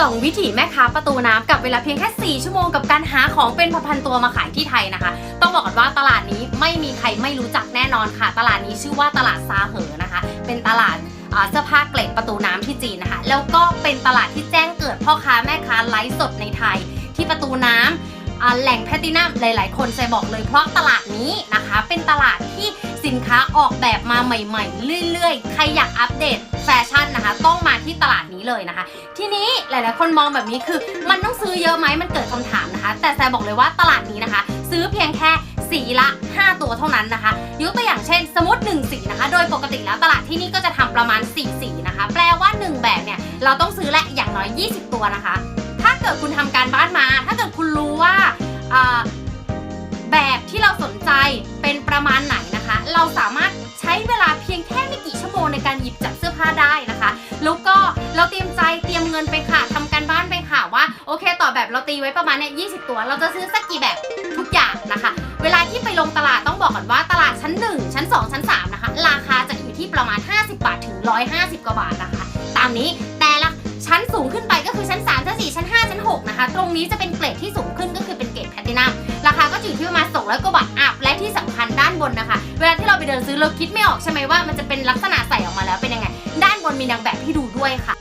สองวิถีแม่ค้าประตูน้ำกับเวลาเพียงแค่ 4 ชั่วโมงกับการหาของเป็นพันตัวมาขายที่ไทยนะคะ ต้องบอกก่อนว่าตลาดนี้ไม่มีใครไม่รู้จักแน่นอนค่ะ ตลาดนี้ชื่อว่าตลาดซาเหอนะคะ เป็นตลาดเสื้อผ้าเกรดประตูน้ำที่จีนนะคะ แล้วก็เป็นตลาดที่แจ้งเกิดพ่อค้าแม่ค้าไลฟ์สดในไทย ที่ประตูน้ำอ่า แหล่งแพตตินัมหลาย ๆ คนจะบอกเลยเพราะตลาดนี้นะคะ เป็นตลาดที่สินค้าออกแบบมาใหม่ ๆ เรื่อย ๆ ใครอยากอัปเดตแฟชั่นนะคะ ต้องมาที่ตลาดนี้เลยนะคะ ทีนี้หลาย ๆ คนมองแบบนี้คือมันต้องซื้อเยอะไหมมันเกิดคำถามนะคะ แต่แซบอกเลยว่าตลาดนี้นะคะ ซื้อเพียงแค่สีละ 5 ตัวเท่านั้นนะคะยกตัวอย่างเช่น สมมติ1สีนะคะ โดยปกติแล้วตลาดที่นี่ก็จะทำประมาณ4สีนะคะ แปลว่า 1 แบบเนี่ยเราต้องซื้อและอย่างน้อย 20 ตัวนะคะ กิดคุณทำการบ้านมา ถ้าเกิดคุณรู้ว่าแบบที่เราสนใจเป็นประมาณไหนนะคะ เราสามารถใช้เวลาเพียงแค่ไม่กี่ชั่วโมงในการหยิบจับเสื้อผ้าได้นะคะ แล้วก็เราเตรียมใจเตรียมเงินไปค่ะทำการบ้านไปค่ะว่าโอเค ต่อแบบเราตีไว้ประมาณเนี่ย20ตัว เราจะซื้อสักกี่แบบทุกอย่างนะคะ เวลาที่ไปลงตลาดต้องบอกก่อนว่าตลาดชั้น 1 ชั้น 2 ชั้น3นะคะราคาจะอยู่ที่ประมาณ 50 บาทถึง 150 กว่าบาทนะคะ ตามนี้ นะคะ ตรงนี้จะเป็นเกรดที่สูงขึ้นก็คือเป็นเกรดแพลตตินัมราคาก็จะอยู่ที่ประมาณ200กว่าบาทอัพและที่สำคัญด้านบนนะคะ เวลาที่เราไปเดินซื้อเราคิดไม่ออกใช่ไหมว่ามันจะเป็นลักษณะใส่ออกมาแล้วเป็นยังไง ด้านบนมีนางแบบที่ดูด้วยค่ะ